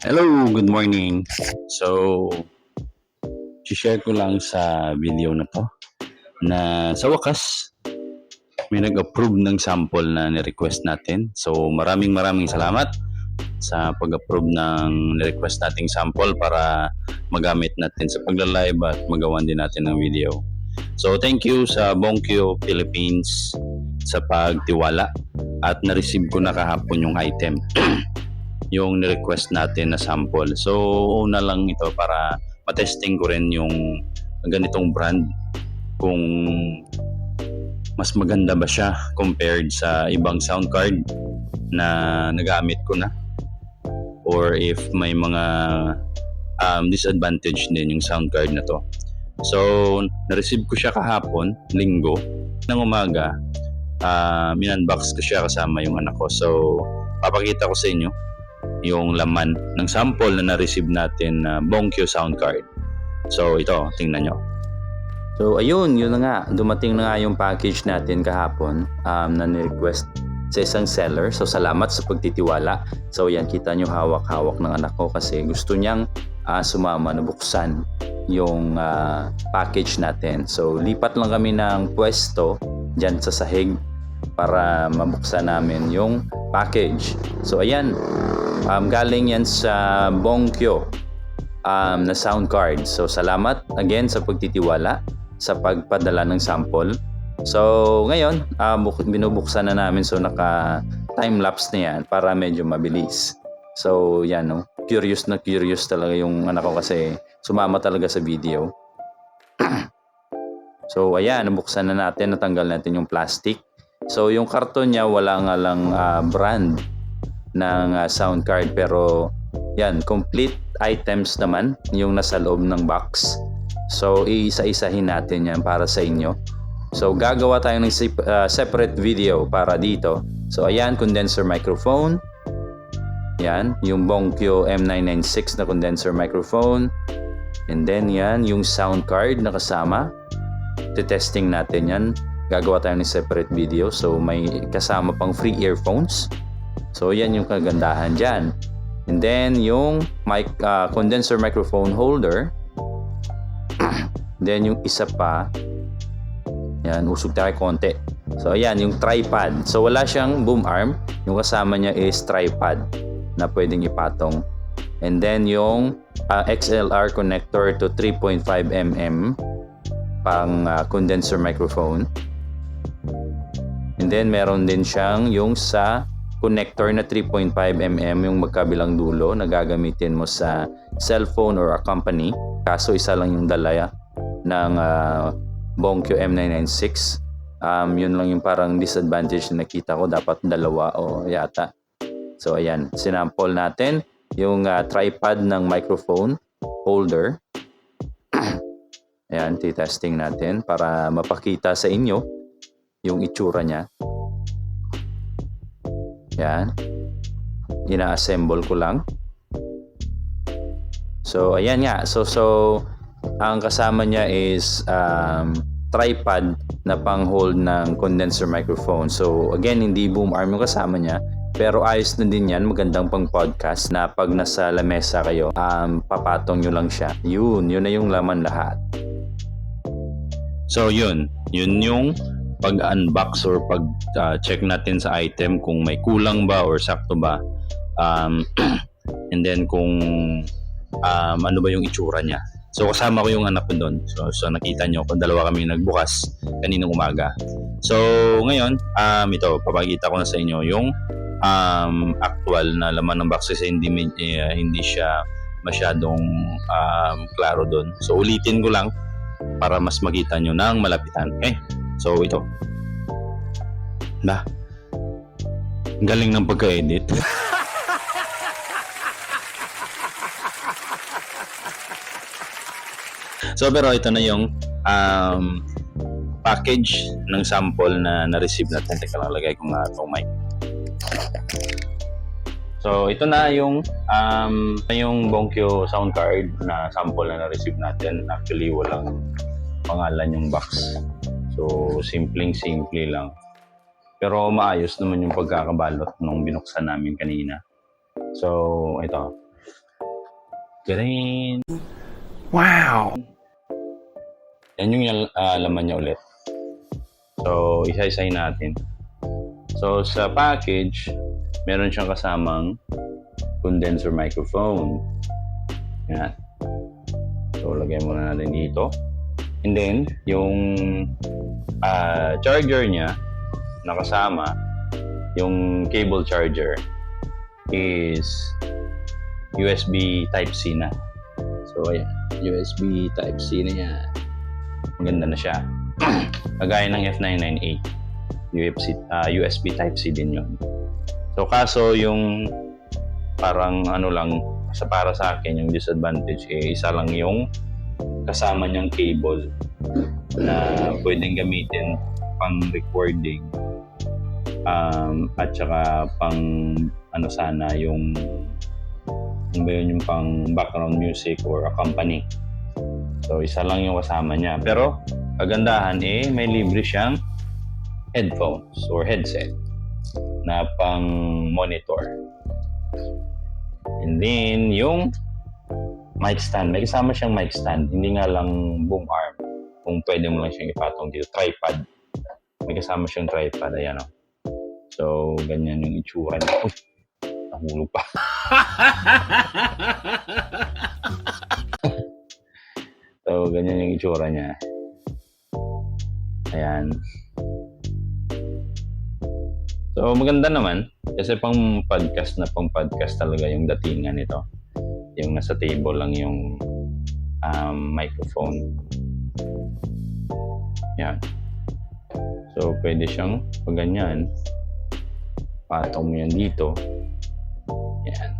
Hello, good morning. So, share ko lang sa video na to na sa wakas may nag-approve ng sample na ni-request natin. So, maraming maraming salamat sa pag-approve ng ni-request nating sample para magamit natin sa pagla-live at magawan din natin ng video. So, thank you sa Bonkyo Philippines sa pagtiwala at na-receive ko na kahapon yung item. yung ni-request natin na sample. So, una lang ito para matesting ko rin yung ganitong brand kung mas maganda ba siya compared sa ibang sound card na nagamit ko na or if may mga um, disadvantage din yung sound card na to. So, na-receive ko siya kahapon, linggo, ng umaga. Uh, minunbox ko siya kasama yung anak ko. So, papakita ko sa inyo yung laman ng sample na na-receive natin na Bonkyo sound card. So ito, tingnan nyo. So ayun, yun na nga. Dumating na nga yung package natin kahapon um, na ni-request sa isang seller. So salamat sa pagtitiwala. So yan, kita nyo hawak-hawak ng anak ko kasi gusto niyang uh, sumama na buksan yung uh, package natin. So lipat lang kami ng pwesto dyan sa sahig para mabuksan namin yung package. So ayan, um, galing yan sa Bonkyo um, na sound card. So salamat again sa pagtitiwala sa pagpadala ng sample. So ngayon, uh, binubuksan na namin so naka time lapse na yan para medyo mabilis. So yan no, curious na curious talaga yung anak ko kasi sumama talaga sa video. so ayan, nabuksan na natin, natanggal natin yung plastic. So yung karton niya wala nga lang uh, brand ng uh, sound card pero yan, complete items naman yung nasa loob ng box. So iisa-isahin natin yan para sa inyo. So gagawa tayo ng uh, separate video para dito. So ayan, condenser microphone. Yan, yung Bonkyo M996 na condenser microphone. And then yan, yung sound card na kasama. Testing natin yan gagawa tayo ng separate video. So, may kasama pang free earphones. So, yan yung kagandahan dyan. And then, yung mic, uh, condenser microphone holder. then, yung isa pa, yan, usog tayo konti. So, ayan, yung tripod. So, wala siyang boom arm. Yung kasama niya is tripod na pwedeng ipatong. And then, yung uh, XLR connector to 3.5mm pang uh, condenser microphone. And then meron din siyang yung sa connector na 3.5mm yung magkabilang dulo na gagamitin mo sa cellphone or a company. Kaso isa lang yung dalaya ng uh, Bonkyo M996. Um, yun lang yung parang disadvantage na nakita ko. Dapat dalawa o yata. So ayan, sinample natin yung uh, tripod ng microphone holder. ayan, titesting natin para mapakita sa inyo yung itsura niya. Yan. Ina-assemble ko lang. So, ayan nga. So, so, ang kasama niya is um, tripod na pang-hold ng condenser microphone. So, again, hindi boom arm yung kasama niya. Pero ayos na din yan, magandang pang podcast na pag nasa lamesa kayo, um, papatong nyo lang siya. Yun, yun na yung laman lahat. So yun, yun yung pag-unbox or pag-check uh, natin sa item kung may kulang ba or sakto ba. Um, and then kung um, ano ba yung itsura niya. So kasama ko yung anak ko doon. So, so nakita nyo kung dalawa kami nagbukas kaninang umaga. So ngayon, um, ito, papakita ko na sa inyo yung um, actual na laman ng box kasi hindi, uh, hindi siya masyadong um, klaro doon. So ulitin ko lang para mas makita nyo ng malapitan. Okay? So ito. Na. Galing ng pagka-edit. so pero ito na yung um, package ng sample na na-receive natin. Teka lang, lagay ko nga itong mic. So, ito na yung um, yung Bonkyo sound card na sample na na-receive natin. Actually, walang pangalan yung box. So, simpleng-simple lang. Pero maayos naman yung pagkakabalot nung binuksan namin kanina. So, ito. Green. Wow. Yan yung uh, laman niya ulit. So, isa-isahin natin. So, sa package, meron siyang kasamang condenser microphone. Yan. So, lagyan muna natin dito. And then, yung ah, charger niya, nakasama, yung cable charger is USB Type-C na. So, ayan. USB Type-C na yan. Maganda na siya. Kagaya ng F998. UFC, ah, USB Type-C din yun. So, kaso yung parang ano lang, sa para sa akin, yung disadvantage, eh, isa lang yung kasama niyang cable na pwedeng gamitin pang recording um, at saka pang ano sana yung ano ba yun yung pang background music or accompany so isa lang yung kasama niya. Pero kagandahan eh may libre siyang headphones or headset na pang monitor. And then yung mic stand. May kasama siyang mic stand. Hindi nga lang boom arm. Kung pwede mo lang siyang ipatong dito. Tripod. May kasama siyang tripod. Ayan o so ganyan yung itsura niya. Uy, nahulog pa. So ganyan yung itsura niya. Ayan. So maganda naman. Kasi pang podcast na pang podcast talaga yung datingan nito yung nasa table lang yung um, microphone. Yan. So pwede siyang pag ganyan patong mo yan dito. Yan.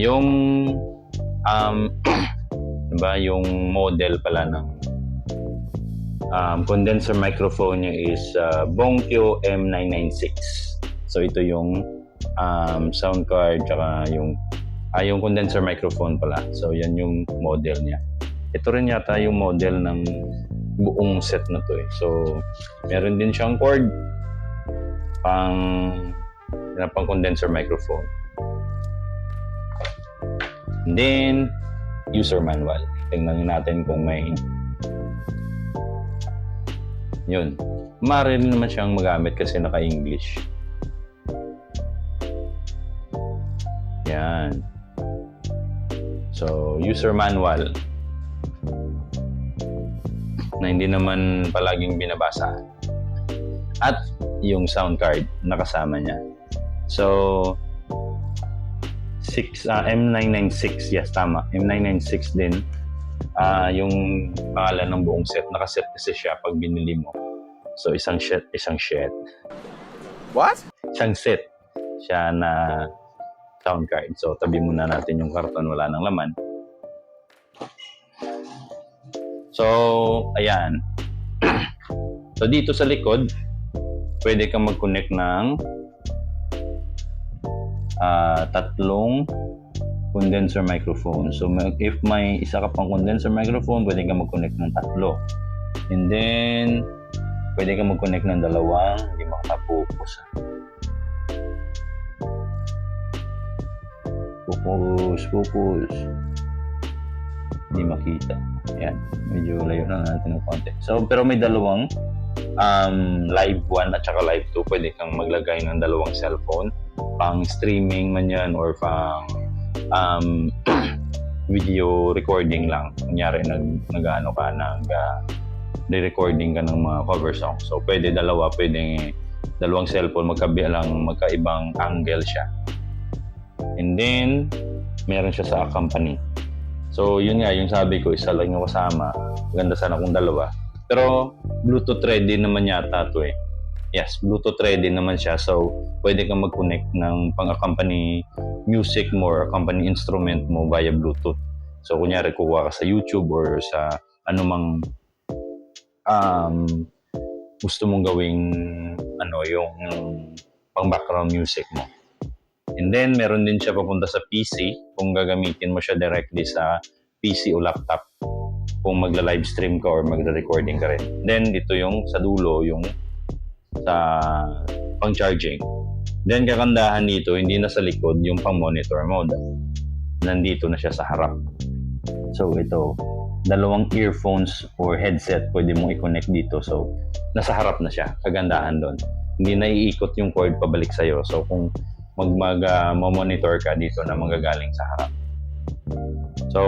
Yung um, diba, yung model pala ng um, condenser microphone niya is uh, Bonkyo M996 so ito yung um, sound card tsaka yung ah, yung condenser microphone pala. So yan yung model niya. Ito rin yata yung model ng buong set na to eh. so meron din siyang cord. Pang na pang condenser microphone. And then user manual. Tingnan natin kung may yun. Maaari rin naman siyang magamit kasi naka-English. Yan so user manual na hindi naman palaging binabasa. At yung sound card na kasama niya. So 6 uh, M996 yes tama. M996 din. Ah yung pangalan ng buong set. Nakaset kasi siya pag binili mo. So isang set isang set. What? isang set. Siya na sound card so tabi muna natin yung karton wala nang laman so ayan so dito sa likod pwede kang mag-connect ng ah, tatlong condenser microphone. So, if may isa ka pang condenser microphone, pwede ka mag-connect ng tatlo. And then, pwede ka mag-connect ng dalawang, hindi makapupos. Focus, focus. Hindi makita. Yan. Medyo layo na natin ng konti. So, pero may dalawang um, live 1 at saka live 2. Pwede kang maglagay ng dalawang cellphone. Pang streaming man yan or pang um, video recording lang. Kunyari, nag, nag-ano ka, nag, uh, recording ka ng mga cover song. So, pwede dalawa, pwede dalawang cellphone, magkabilang, magkaibang angle siya. And then, meron siya sa company. So, yun nga, yung sabi ko, isa lang yung kasama. Maganda sana kung dalawa. Pero, Bluetooth ready naman yata to eh. Yes, Bluetooth ready naman siya. So, pwede kang mag-connect ng pang-accompany music mo or accompany instrument mo via Bluetooth. So, kunyari, kuha ka sa YouTube or sa anumang um, gusto mong gawing ano, yung pang background music mo. And then, meron din siya papunta sa PC kung gagamitin mo siya directly sa PC o laptop kung magla-live stream ka or magre-recording ka rin. Then, ito yung sa dulo, yung sa pang-charging. Then, kagandahan dito, hindi na sa likod yung pang-monitor mode. Nandito na siya sa harap. So ito, dalawang earphones or headset pwede mong i-connect dito. So nasa harap na siya. Kagandahan doon. Hindi na iikot yung cord pabalik sa'yo. So kung mag, mag monitor ka dito na manggagaling sa harap. So,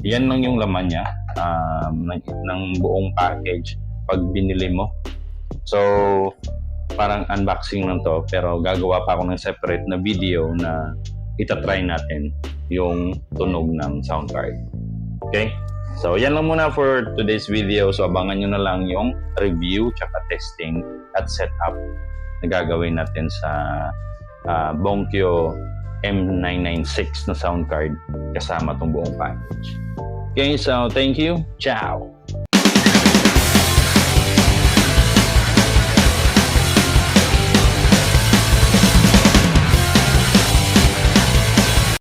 yan lang yung laman niya um, ng, ng buong package pag binili mo. So, parang unboxing lang to pero gagawa pa ako ng separate na video na itatry natin yung tunog ng sound card. Okay? So, yan lang muna for today's video. So, abangan nyo na lang yung review tsaka testing at setup na gagawin natin sa uh, Bonkyo M996 na sound card kasama tong buong package. Okay, so thank you. Ciao!